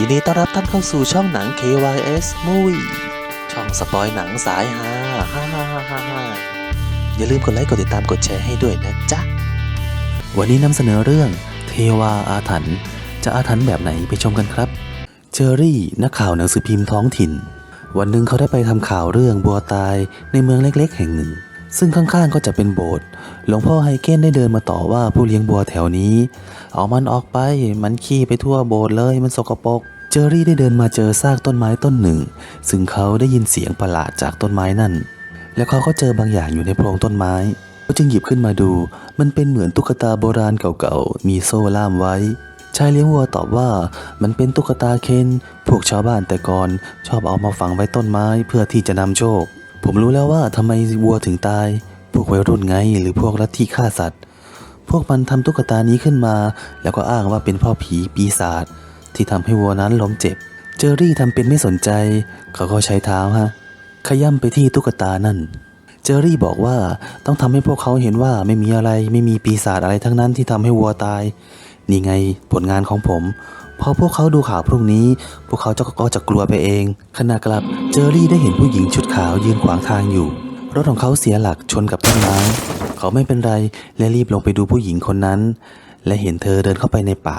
ยินดีต้อนรับท่านเข้าสู่ช่องหนัง KYS Movie ช่องสปอยหนังสายฮาฮ่าฮ่าฮ่าฮ่าอย่าลืมกดไลค์กดติดตามกดแชร์ให้ด้วยนะจ๊ะ วันนี้นำเสนอเรื่องเทวาอาถรรพ์จะอาถรรพ์แบบไหนไปชมกันครับ เจอรี่นักข่าวหนังสือพิมพ์ท้องถิ่น วันหนึ่งเขาได้ไปทำข่าวเรื่องบัวตายในเมืองเล็ก ๆ แห่งหนึ่ง ซึ่งข้างๆก็จะเป็นโบสถ์หลวงพ่อไฮเกนได้เดินมาต่อว่าผู้เลี้ยงบัวแถวนี้ เอามันออกไปมันขี้ไปทั่วโบสถ์เลยมันสกปรกเจอรี่ได้เดินมาเจอซากต้นไม้ต้นหนึ่ง ซึ่งเขาได้ยินเสียงประหลาดจากต้นไม้นั่น แล้วเขาก็เจอบางอย่างอยู่ในโพรงต้นไม้เขาจึงหยิบขึ้นมาดู มันเป็นเหมือนตุ๊กตาโบราณเก่าๆ มีโซ่ล่ามไว้ ชายเลี้ยงวัวตอบว่ามันเป็นตุ๊กตาเคน พวกชาวบ้านแต่ก่อนชอบเอามาฝังไว้ต้นไม้เพื่อที่จะนำโชค ผมรู้แล้วว่าทำไมวัวถึงตาย พวกวัยรุ่นไงหรือพวกลัทธิฆ่าสัตว์ พวกมันทำตุ๊กตานี้ขึ้นมา แล้วก็อ้างว่าเป็นพ่อผีปีศาจที่ทำให้วัวนั้นล้มเจ็บ เจอรี่ทำเป็นไม่สนใจ เขาก็ใช้เท้าฮะ ขย้ำไปที่ตุ๊กตานั่น เจอรี่บอกว่าต้องทำให้พวกเขาเห็นว่าไม่มีอะไรไม่มีปีศาจอะไรทั้งนั้นที่ทำให้วัวตาย นี่ไงผลงานของผมพอพวกเขาดูข่าวพรุ่งนี้ พวกเขาจะก็จะกลัวไปเอง ขณะกลับเจอรี่ได้เห็นผู้หญิงชุด ขาวยืนขวางทางอยู่ รถของเขาเสียหลักชนกับต้นไม้ เขาไม่เป็นไรและรีบลงไปดูผู้หญิงคนนั้น และเห็นเธอเดินเข้าไปในป่า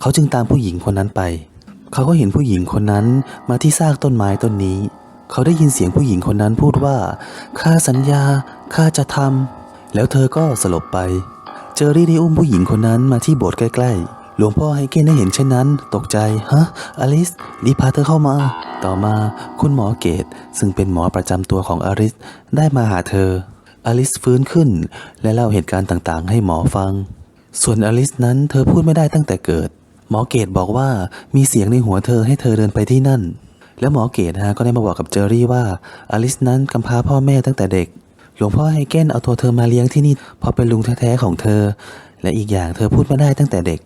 เขาจึงตามผู้หญิงคนนั้นไป เขาก็เห็นผู้หญิงคนนั้นมาที่ซากต้นไม้ต้นนี้ เขาได้ยินเสียงผู้หญิงคนนั้นพูดว่าข้าสัญญาข้าจะทำแล้วเธอก็สลบไป เจอรี่ได้อุ้มผู้หญิงคนนั้นมาที่โบสถ์ใกล้ๆ หลวงพ่อไฮเกนได้เห็นเช่นนั้น ตกใจ ฮะ อลิส รีบพาเธอเข้ามา ต่อมาคุณหมอเกต ซึ่งเป็นหมอประจำตัวของอลิส ได้มาหาเธอ อลิสฟื้นขึ้น และเล่าเหตุการณ์ต่างๆ ให้หมอฟัง ส่วนอลิสนั้นเธอพูดไม่ได้ตั้งแต่เกิด หมอเกตบอกว่ามีเสียงในหัวเธอให้เธอเดินไปที่นั่น แล้วหมอเกตฮะก็ได้มาบอกกับเจอรี่ว่า อลิสนั้นกำพร้าพ่อแม่ตั้งแต่เด็ก หลวงพ่อไฮเกนเอาตัวเธอมาเลี้ยงที่นี่เพราะเป็นลุงแท้ๆของเธอ และอีกอย่างเธอพูดไม่ได้ตั้งแต่เด็ก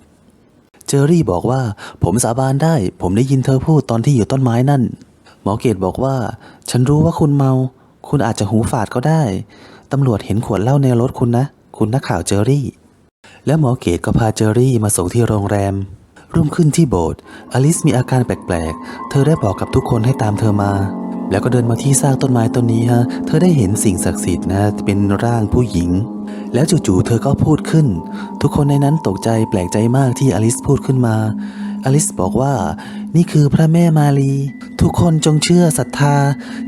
เจอรี่บอกว่าผมสาบานได้ ผมได้ยินเธอพูดตอนที่อยู่ต้นไม้นั่น หมอเกตบอกว่า ฉันรู้ว่าคุณเมา คุณอาจจะหูฝาดก็ได้ ตำรวจเห็นขวดเหล้าในรถคุณนะ คุณนักข่าวเจอรี่ แล้วหมอเกตก็พาเจอรี่มาส่งที่โรงแรม รุ่งขึ้นที่โบสถ์อลิสมีอาการแปลกๆ เธอได้บอกกับทุกคนให้ตามเธอมา แล้วก็เดินมาที่ซากต้นไม้ต้นนี้ฮะ เธอได้เห็นสิ่งศักดิ์สิทธิ์นะ เป็นร่างผู้หญิง แล้วจู่ๆเธอก็พูดขึ้น ทุกคนในนั้นตกใจแปลกใจมากที่อลิสพูดขึ้นมา อลิสบอกว่า นี่คือพระแม่มารี ทุกคนจงเชื่อศรัทธา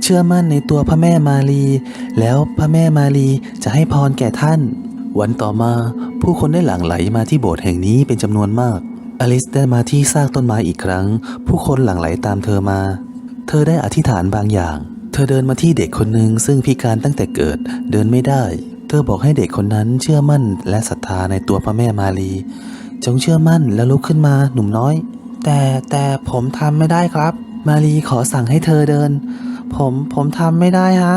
เชื่อมั่นในตัวพระแม่มารี แล้วพระแม่มารีจะให้พรแก่ท่าน วันต่อมาผู้คนได้หลั่งไหลมาที่โบสถ์แห่งนี้เป็นจำนวนมาก อลิสได้มาที่ซากต้นไม้อีกครั้ง ผู้คนหลั่งไหลตามเธอมา เธอได้อธิษฐานบางอย่าง เธอเดินมาที่เด็กคนหนึ่งซึ่งพิการตั้งแต่เกิดเดินไม่ได้ ธอบอกให้เด็กคนนั้นเชื่อมั่นและศรัทธาในตัวพระแม่มารี จงเชื่อมั่นและลุกขึ้นมาหนุ่มน้อย แต่แต่ผมทำไม่ได้ครับ มารีขอสั่งให้เธอเดิน ผมผมทำไม่ได้ฮะ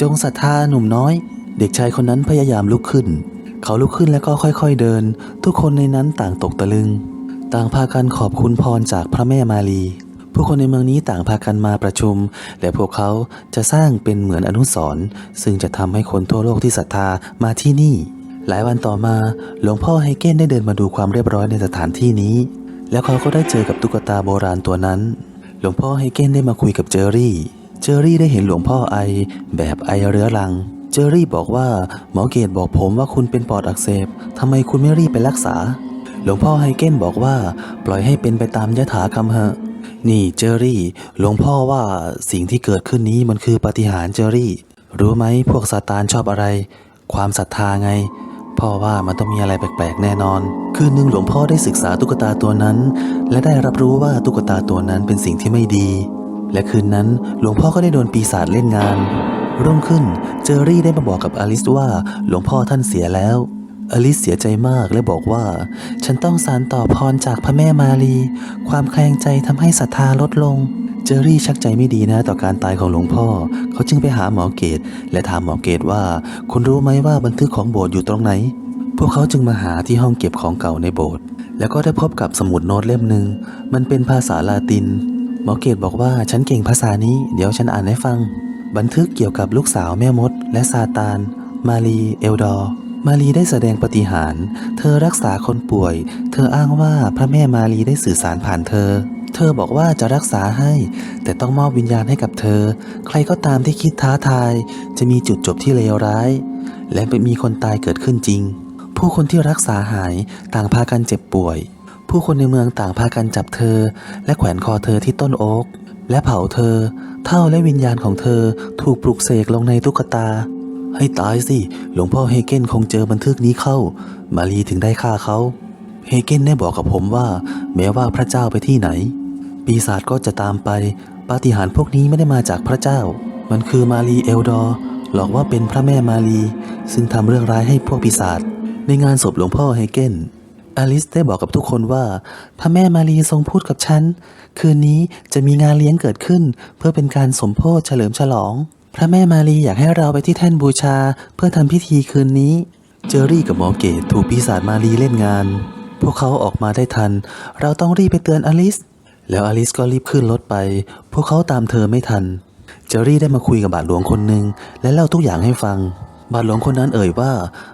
จงศรัทธาหนุ่มน้อย เด็กชายคนนั้นพยายามลุกขึ้น เขาลุกขึ้นแล้วก็ค่อยๆเดิน ทุกคนในนั้นต่างตกตะลึง ต่างพากันขอบคุณพรจากพระแม่มารี ผู้คนในเมืองนี้ต่างพากันมาประชุม และพวกเขาจะสร้างเป็นเหมือนอนุสรณ์ซึ่งจะทำให้คนทั่วโลกที่ศรัทธามาที่นี่ หลายวันต่อมาหลวงพ่อไฮเกนได้เดินมาดูความเรียบร้อยในสถานที่นี้ แล้วเขาก็ได้เจอกับตุ๊กตาโบราณตัวนั้น หลวงพ่อไฮเกนได้มาคุยกับเจอรี่ เจอรี่ได้เห็นหลวงพ่อไอแบบไอเรื้อรังเจอรี่บอกว่าหมอเกตบอกผมว่าคุณเป็นปอดอักเสบทำไมคุณไม่รีบไปรักษา หลวงพ่อไฮเกนบอกว่า ปล่อยให้เป็นไปตามยถากรรมเหอะ นี่เจอรี่ หลวงพ่อว่าสิ่งที่เกิดขึ้นนี้มันคือปาฏิหาริย์เจอรี่ รู้ไหมพวกซาตานชอบอะไร ความศรัทธาไง พ่อว่ามันต้องมีอะไรแปลกๆแน่นอน คืนหนึ่งหลวงพ่อได้ศึกษาตุ๊กตาตัวนั้น และได้รับรู้ว่าตุ๊กตาตัวนั้นเป็นสิ่งที่ไม่ดี และคืนนั้นหลวงพ่อก็ได้โดนปีศาจเล่นงานรุ่งขึ้นเจอรี่ได้มาบอกกับอลิสว่าหลวงพ่อท่านเสียแล้ว อลิสเสียใจมากและบอกว่า ฉันต้องสารต่อพรจากพระแม่มารี ความแคลงใจทำให้ศรัทธาลดลง เจอรี่ชักใจไม่ดีนะต่อการตายของหลวงพ่อ เขาจึงไปหาหมอเกต และถามหมอเกตว่า คุณรู้ไหมว่าบันทึกของโบสถ์อยู่ตรงไหน พวกเขาจึงมาหาที่ห้องเก็บของเก่าในโบสถ์แล้วก็ได้พบกับสมุดโน้ตเล่มหนึ่งมันเป็นภาษาลาติน หมอเกตบอกว่าฉันเก่งภาษานี้ เดี๋ยวฉันอ่านให้ฟัง บันทึกเกี่ยวกับลูกสาวแม่มด และซาตาน มารีเอลดอร์ มารีได้แสดงปฏิหาร เธอรักษาคนป่วย เธออ้างว่าพระแม่มารีได้สื่อสารผ่านเธอ เธอบอกว่าจะรักษาให้ แต่ต้องมอบวิญญาณให้กับเธอ ใครก็ตามที่คิดท้าทาย จะมีจุดจบที่เลวร้าย และไม่มีคนตายเกิดขึ้นจริง ผู้คนที่รักษาหายต่างพากันเจ็บป่วย ผู้คนในเมืองต่างพากันจับเธอ และแขวนคอเธอที่ต้นโอ๊กและเผาเธอ เท่าและวิญญาณของเธอถูกปลุกเสกลงในตุ๊กตา ให้ตายสิ หลวงพ่อเฮเกนคงเจอบันทึกนี้เข้า มารีถึงได้ฆ่าเขา เฮเกนได้บอกกับผมว่า แม้ว่าพระเจ้าไปที่ไหน ปีศาจก็จะตามไป ปาฏิหาริย์พวกนี้ไม่ได้มาจากพระเจ้า มันคือมารีเอลดอร์หลอกว่าเป็นพระแม่มารี ซึ่งทำเรื่องร้ายให้พวกปีศาจ ในงานศพหลวงพ่อเฮเกนอลิสได้บอกกับทุกคนว่า พระแม่มารีทรงพูดกับฉัน คืนนี้จะมีงานเลี้ยงเกิดขึ้น เพื่อเป็นการสมโพธิเฉลิมฉลอง พระแม่มารีอยากให้เราไปที่แท่นบูชาเพื่อทำพิธีคืนนี้ เจอรี่กับหมอเกตถูกปีศาจมารีเล่นงาน พวกเขาออกมาได้ทัน เราต้องรีบไปเตือนอลิส แล้วอลิสก็รีบขึ้นรถไป พวกเขาตามเธอไม่ทัน เจอรี่ได้มาคุยกับบาทหลวงคนหนึ่งและเล่าทุกอย่างให้ฟัง บาทหลวงคนนั้นเอ่ยว่า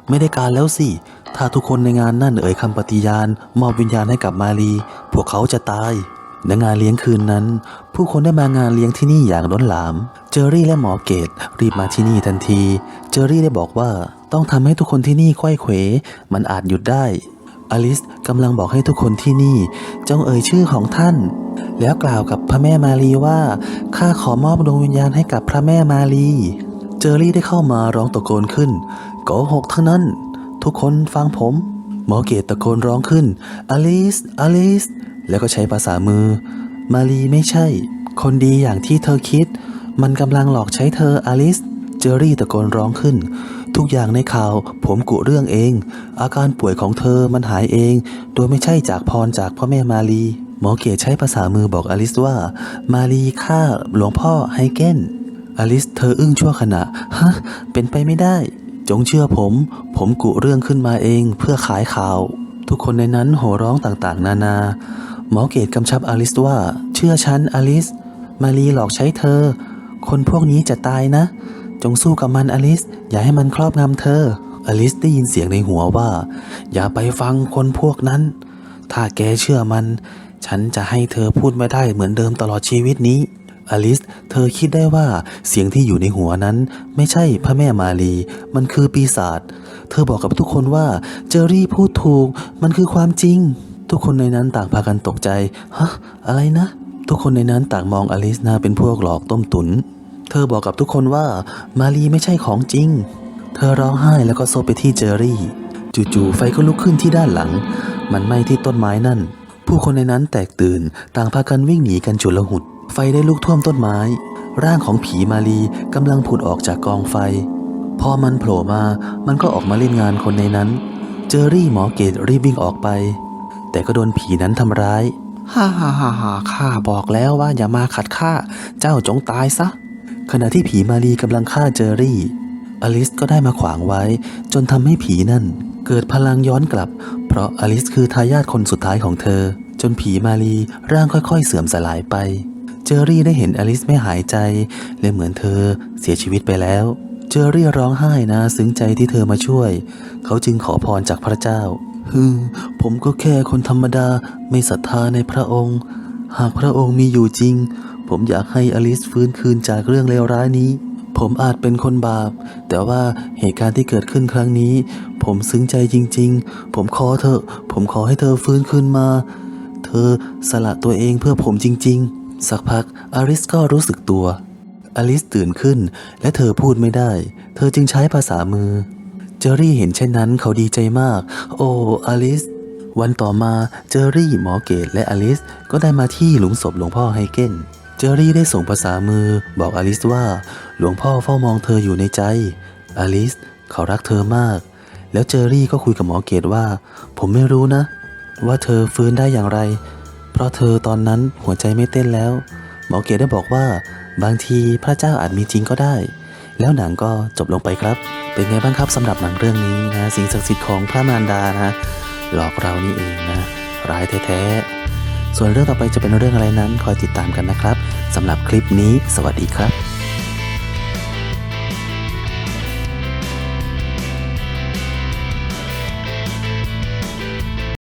ไม่ได้การแล้วสิ ถ้าทุกคนในงานนั่นเอ่ยคำปฏิญาณ มอบวิญญาณให้กับมารีพวกเขาจะตาย ในงานเลี้ยงคืนนั้น ผู้คนได้มางานเลี้ยงที่นี่อย่างล้นหลาม เจอรี่และหมอเกตรีบมาที่นี่ทันที เจอรี่ได้บอกว่าต้องทำให้ทุกคนที่นี่ไขว้เขวมันอาจหยุดได้อลิสกำลังบอกให้ทุกคนที่นี่จงเอ่ยชื่อของท่าน แล้วกล่าวกับพระแม่มารีว่าข้าขอมอบดวงวิญญาณให้กับพระแม่มารีเจอรี่ได้เข้ามาร้องตะโกนขึ้นโกหกทั้งนั้น ทุกคนฟังผม หมอเกตตะโกนร้องขึ้นอลิสอลิส แล้วก็ใช้ภาษามือ มารีไม่ใช่ คนดีอย่างที่เธอคิด มันกำลังหลอกใช้เธออลิส เจอรี่ตะโกนร้องขึ้น ทุกอย่างในข่าวผมกุเรื่องเอง อาการป่วยของเธอมันหายเอง โดยไม่ใช่จากพรจากพ่อแม่มารีหมอเกตใช้ภาษามือบอกอลิสว่า มารีฆ่าหลวงพ่อไฮเกนอลิสเธออึ้งชั่วขณะ ฮะ เป็นไปไม่ได้ จงเชื่อผม ผมกุเรื่องขึ้นมาเองเพื่อขายข่าว ทุกคนในนั้นโห่ร้องต่างๆ นานา หมอเกตกำชับอลิสว่า เชื่อฉันอลิส มารีหลอกใช้เธอ คนพวกนี้จะตายนะ จงสู้กับมันอลิส อย่าให้มันครอบงำเธอ อลิสได้ยินเสียงในหัวว่า อย่าไปฟังคนพวกนั้น ถ้าแกเชื่อมัน ฉันจะให้เธอพูดไม่ได้เหมือนเดิมตลอดชีวิตนี้อลิส เธอคิดได้ว่าเสียงที่อยู่ในหัวนั้น ไม่ใช่พระแม่มารี มันคือปีศาจ เธอบอกกับทุกคนว่าเจอรี่พูดถูก มันคือความจริง ทุกคนในนั้นต่างพากันตกใจ ฮะ อะไรนะ ทุกคนในนั้นต่างมองอลิสนาเป็นพวกหลอกต้มตุน เธอบอกกับทุกคนว่ามารีไม่ใช่ของจริง เธอร้องไห้แล้วก็โซไปที่เจอรี่ จู่ๆไฟก็ลุกขึ้นที่ด้านหลัง มันไหม้ที่ต้นไม้นั่น ผู้คนในนั้นแตกตื่น ต่างพากันวิ่งหนีกันฉุละหุด ไฟได้ลุกท่วมต้นไม้ ร่างของผีมารีกำลังผุดออกจากกองไฟ พอมันโผล่มา มันก็ออกมาเล่นงานคนในนั้น เจอรี่หมอเกตรีบวิ่งออกไป แต่ก็โดนผีนั้นทำร้าย ฮ่าฮ่าฮ่าฮ่าข้าบอกแล้วว่าอย่ามาขัดข้า เจ้าจงตายซะ ขณะที่ผีมารีกำลังฆ่าเจอรี่ อลิสก็ได้มาขวางไว้ จนทำให้ผีนั่น เกิดพลังย้อนกลับ เพราะอลิสคือทายาทคนสุดท้ายของเธอ จนผีมารีร่างค่อยๆ เสื่อมสลายไป เจอรี่ได้เห็นอลิสไม่หายใจ และเหมือนเธอเสียชีวิตไปแล้วเจอรี่ร้องไห้นะ ซึ้งใจที่เธอมาช่วย เขาจึงขอพรจากพระเจ้า ฮึผมก็แค่คนธรรมดาไม่ศรัทธาในพระองค์ หากพระองค์มีอยู่จริง ผมอยากให้อลิสฟื้นคืนจากเรื่องเลวร้ายนี้ ผมอาจเป็นคนบาป แต่ว่าเหตุการณ์ที่เกิดขึ้นครั้งนี้ ผมซึ้งใจจริง ๆ ผมขอเถอผมขอให้เธอฟื้นคืนมา เธอสละตัวเองเพื่อผมจริง ๆ สักพักอลิสก็รู้สึกตัวอลิสตื่นขึ้นและเธอพูดไม่ได้ เธอจึงใช้ภาษามือ จอรี่เห็นเช่นนั้นเขาดีใจมาก โอ้อลิส วันต่อมาเจอรี่หมอเกตและอลิสก็ได้มาที่หลุมศพหลวงพ่อไฮเกนเจอรี่ได้ส่งภาษามือบอกอลิสว่า หลวงพ่อเฝ้ามองเธออยู่ในใจ อลิส เขารักเธอมาก แล้วเจอรี่ก็คุยกับหมอเกตว่า ผมไม่รู้นะ ว่าเธอฟื้นได้อย่างไร เพราะเธอตอนนั้นหัวใจไม่เต้นแล้ว หมอเกตได้บอกว่า บางทีพระเจ้าอาจมีจริงก็ได้ แล้วหนังก็จบลงไปครับ เป็นไงบ้างครับสำหรับหนังเรื่องนี้นะสิ่งศักดิ์สิทธิ์ของพระมารดานะหลอกเรานี่เองนะร้ายแท้ๆส่วนเรื่องต่อไปจะเป็นเรื่องอะไรนั้นคอยติดตามกันนะครับสำหรับคลิปนี้ สวัสดีครับ